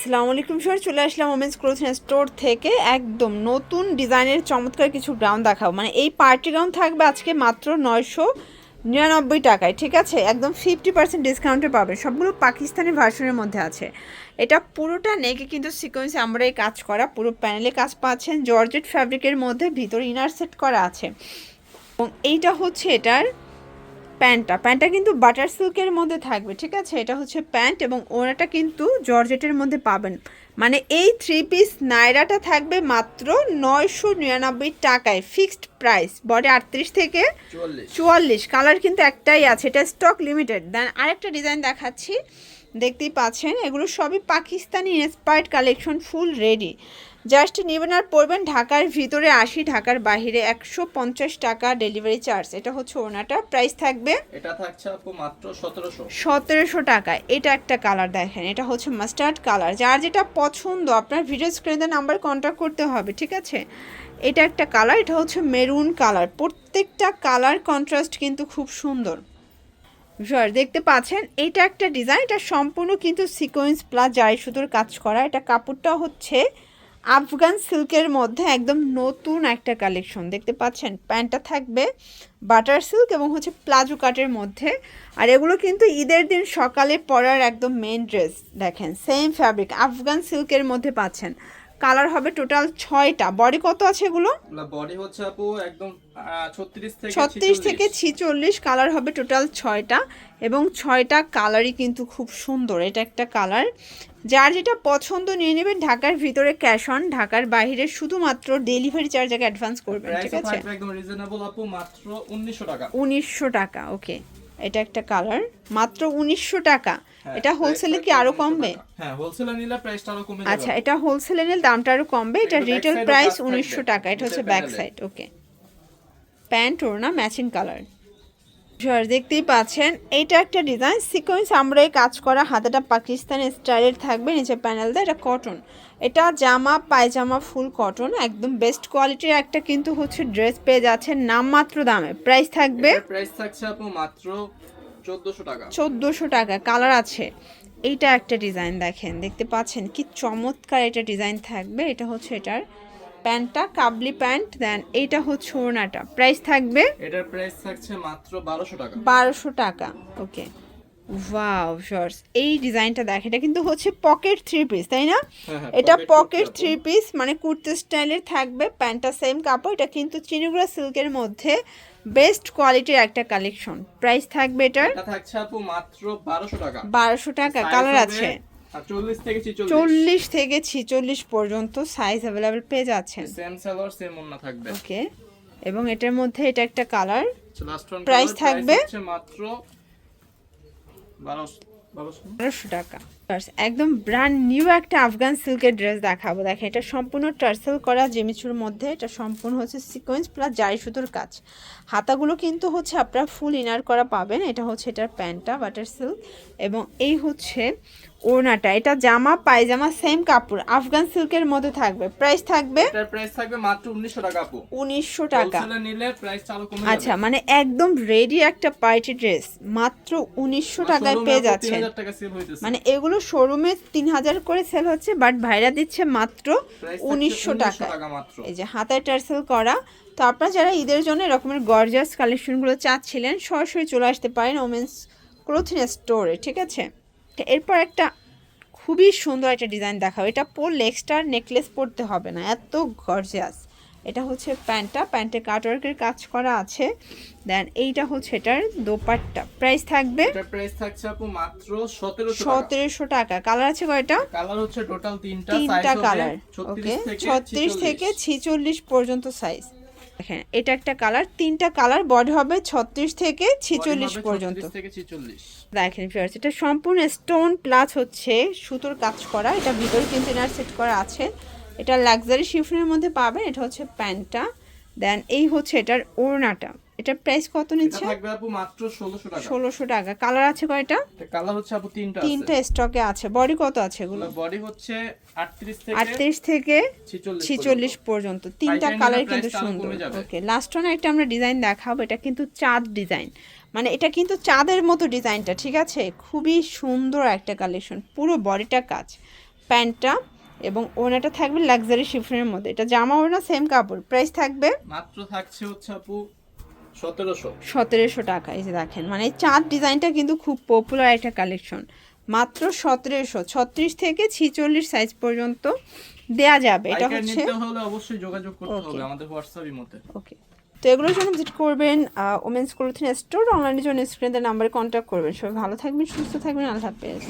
আসসালামু আলাইকুম স্যার চলে আসলাম ওমেন্স ক্লোথিং স্টোর থেকে। একদম নতুন ডিজাইনের চমৎকার কিছু গ্রাউন্ড দেখাবো। মানে এই পার্টি গ্রাউন্ড থাকবে আজকে মাত্র নয়শো নিরানব্বই টাকায়, ঠিক আছে? একদম ফিফটি পার্সেন্ট ডিসকাউন্টে পাবে। সবগুলো পাকিস্তানি ভার্সনের মধ্যে আছে। এটা পুরোটা নেকে কিন্তু সিকোয়েন্সে আমরা এই কাজ করা, পুরো প্যানেলে কাজ পাচ্ছেন। জর্জেট ফ্যাব্রিকের মধ্যে ভিতরে ইনার সেট করা আছে। এবং এইটা হচ্ছে এটার প্যান্টটা। প্যান্টটা কিন্তু বাটার সিল্কের মধ্যে থাকবে ঠিক আছে? এটা হচ্ছে প্যান্ট এবং ওনাটা কিন্তু জর্জেটের মধ্যে পাবেন। মানে এই থ্রি পিস নাইরাটা থাকবে মাত্র নয়শো নিরানব্বই টাকায় ফিক্সড প্রাইস বডি আটত্রিশ থেকে চুয়াল্লিশ। কালার কিন্তু একটাই আছে এটা স্টক লিমিটেড দেন আরেকটা ডিজাইন দেখাচ্ছি দেখতেই পাচ্ছেন এগুলো সবই Pakistani inspired collection full ready just নেবেন আর পড়বেন ঢাকার ভিতরে আশি ঢাকার বাইরে একশো পঞ্চাশ টাকা ডেলিভারি চার্জ। এটা হচ্ছে ওনাটা। প্রাইস থাকবে এটা থাকছে আপু মাত্র সতেরোশো। সতেরোশো টাকা। এটা একটা কালার দেখেন। এটা হচ্ছে মাস্টার্ড কালার যার যেটা পছন্দ আপনার ভিডিও স্ক্রিনে নাম্বার কন্ট্যাক্ট করতে হবে ঠিক আছে? এটা একটা কালার এটা হচ্ছে মেরুন কালার প্রত্যেকটা কালার কন্ট্রাস্ট কিন্তু খুব সুন্দর। ভিউয়ার দেখতে পাচ্ছেন? এটা একটা ডিজাইন এটা সম্পূর্ণ কিন্তু সিকোয়েন্স প্লাস জারি সুতোর কাজ করা। এটা কাপড়টা হচ্ছে আফগান সিল্কের মধ্যে একদম নতুন একটা কালেকশন। দেখতে পাচ্ছেন, প্যান্টটা থাকবে বাটার সিল্ক এবং হচ্ছে প্লাজো কাটের মধ্যে। আর এগুলো কিন্তু ঈদের দিন সকালে পরার একদম মেন ড্রেস দেখেন সেম ফ্যাব্রিক আফগান সিল্কের মধ্যে পাচ্ছেন। কালার হবে টোটাল ছয়টা। বডি কত আছে এগুলো? বডি হচ্ছে আপু একদম ছত্রিশ থেকে ছিচল্লিশ। কালার হবে টোটাল ছয়টা। এবং ছয়টা কালারই কিন্তু খুব সুন্দর এটা একটা কালার যার যেটা পছন্দ নিয়ে নেবেন ঢাকার ভিতরে ক্যাশ অন ঢাকার বাইরে শুধুমাত্র ডেলিভারি চার্জ আগে অ্যাডভান্স করবেন ঠিক আছে? একদম রিজনেবল আপু মাত্র উনিশশো টাকা। উনিশশো টাকা ওকে এটা একটা কালার। মাত্র উনিশশো টাকা। হ্যাঁ, এটা হোলসেলে কি আরও কমবে। হ্যাঁ আচ্ছা এটা হোলসেলে নিলে দামটা আরও কমবে। এটা রিটেল প্রাইস উনিশশো টাকা। এটা হচ্ছে ব্যাক সাইড ওকে প্যান্ট ওর না ম্যাচিং কালার দেখতেই পাচ্ছেন এইটা একটা ডিজাইন সিকোয়েন্স আমরা এই কাজ করা হাতাটা পাকিস্তানি স্টাইলের থাকবে নিচে প্যানেল দেয় এটা কটন এটা জামা পায়জামা ফুল কটন একদম বেস্ট কোয়ালিটির একটা কিন্তু হচ্ছে ড্রেস পেয়ে যাচ্ছে নামমাত্র দামে। প্রাইস থাকবে প্রাইস থাকছে আপু মাত্র চোদ্দশো টাকা। চোদ্দোশো টাকা কালার আছে। এইটা একটা ডিজাইন দেখেন দেখতে পাচ্ছেন কি চমৎকার এটা ডিজাইন থাকবে এটা হচ্ছে এটার প্যান্টটা কাবলি প্যান্ট দেন এইটা হচ্ছে ওড়নাটা। প্রাইস থাকবে? এটার প্রাইস থাকছে মাত্র বারোশো টাকা। বারোশো টাকা ওকে ওয়াও শর্টস এই ডিজাইনটা দেখ এটা কিন্তু হচ্ছে পকেট থ্রি পিস তাই না? হ্যাঁ, হ্যাঁ, এটা পকেট থ্রি পিস মানে কুর্তি স্টাইলের থাকবে প্যান্টটা সেম কাপড় এটা কিন্তু চিনিগুড়া সিল্কের মধ্যে বেস্ট কোয়ালিটির একটা কালেকশন প্রাইস থাকবে এটার? থাকছে আপু মাত্র বারোশো টাকা। বারোশো টাকা কালার আছে। চল্লিশ থেকে ছিচল্লিশ। পর্যন্ত সাইজ অ্যাভেলেবেল পেয়ে যাচ্ছেন। সেম সালোয়ার সেম ওন্না থাকবে। ওকে এবং এটার মধ্যে এটা একটা কালার প্রাইস থাকবে? মাত্র 1200 1200 বারোশো টাকা। একদম ব্র্যান্ড নিউ একটা আফগান সিল্কের ড্রেস দেখাবো। দেখেন এটা সম্পূর্ণ টার্সেল করা জেমিচুর মধ্যে। এটা সম্পূর্ণ হচ্ছে সিকোয়েন্স প্লাস জারি সুতোর কাজ। হাতাগুলো কিন্তু হচ্ছে আপনারা ফুল ইনার করা পাবেন। এটা হচ্ছে এটার প্যান্টটা বাটার সিল্ক এবং এই হচ্ছে ওড়নাটা। এটা জামা পায়জামা সেম কাপড়। আফগান সিল্কের মধ্যে থাকবে। প্রাইস থাকবে এটার প্রাইস থাকবে মাত্র 1900 টাকা আপু। উনিশশো টাকা। হোলসেলে নিলে প্রাইস চালু কমে যাবে। আচ্ছা মানে একদম রেডি একটা পার্টি ড্রেস মাত্র উনিশশো টাকায় পেয়ে যাচ্ছেন। 3000 টাকা সেল হইতেছে। মানে এগুলো শোরুমে তিন হাজার করে সেল হচ্ছে বাট ভাইরা দিচ্ছে মাত্র উনিশশো টাকা। এই যে হাতায় টার্সেল করা। তো আপনারা যারা ঈদের জন্য এরকমের গর্জাস কালেকশনগুলো চাচ্ছিলেন সরাসরি চলে আসতে পারেন ওমেন্স ক্লোথিং স্টোরে ঠিক আছে? তো এরপর একটা খুবই সুন্দর একটা ডিজাইন দেখাবো। এটা পরলে এক্সট্রা নেকলেস পরতে হবে না এত গর্জিয়াস এটা হচ্ছে প্যান্টটা প্যান্টে কাটওয়ার্কের কাজ করা আছে। দেন এইটা হচ্ছে এটার দোপাট্টা। প্রাইস থাকবে এটার প্রাইস থাকছে আপু মাত্র 1700 টাকা। সতেরোশো টাকা। কালার আছে কয়টা? কালার হচ্ছে টোটাল তিনটা তিনটা কালার ওকে 36 থেকে ছত্রিশ 46 থেকে ছিচল্লিশ পর্যন্ত সাইজ দেখেন এটা একটা কালার তিনটা কালার বডি হবে ছত্রিশ থেকে ছিচল্লিশ Body হবে পর্যন্ত। 36 থেকে 46 দেখেন ফিয়ার্স এটা সম্পূর্ণ স্টোন প্লাস হচ্ছে সুতোর কাজ করা। এটা ভিতরে কিন্তু ইনার সেট করা আছে। এটা লাক্সারি শিফনের মধ্যে পাবেন এটা হচ্ছে প্যান্টটা। দেন এই হচ্ছে এটার ওড়নাটা। এটার প্রাইস কত নিচ্ছে? মাত্র 1600 টাকা। ষোলোশো টাকা। কালার আছে কয়টা? এটা কালার হচ্ছে আপু তিনটা তিনটা স্টকে আছে। বডি কত আছে এগুলো? বডি হচ্ছে 38 থেকে আটত্রিশ থেকে 46 ছিচল্লিশ পর্যন্ত। তিনটা কালার কিন্তু সুন্দর। ওকে লাস্ট ওয়ান একটা আমরা ডিজাইন দেখাবো। এটা কিন্তু চাঁদ ডিজাইন মানে এটা কিন্তু চাঁদের মতো ডিজাইনটা ঠিক আছে? খুবই সুন্দর একটা কালেকশন পুরো বডিটা কাজ। প্যান্টটা এবং ওনাটা থাকবে লাক্সারি শিফনের মধ্যে। এটা জামা ওনা সেম কাপড়। প্রাইস থাকবে? মাত্র থাকছে হচ্ছে আপু সতেরোশো। টাকা এই যে দেখেন। মানে চাঁদ ডিজাইনটা কিন্তু খুব পপুলার একটা কালেকশন মাত্র সতেরোশো ছত্রিশ থেকে ছিচল্লিশ সাইজ পর্যন্ত দেয়া যাবে। এটা হচ্ছে অবশ্যই যোগাযোগ করতে হবে আমাদের হোয়াটসঅ্যাপের মধ্যে ওকে তো এগুলোর জন্য ভিজিট করবেন ওমেন্স ক্লোথিং স্টোর অনলাইনের জন্য স্ক্রিনের নাম্বারে কন্ট্যাক্ট করবেন। সবাই ভালো থাকবেন সুস্থ থাকবেন আল্লাহ হাফেজ।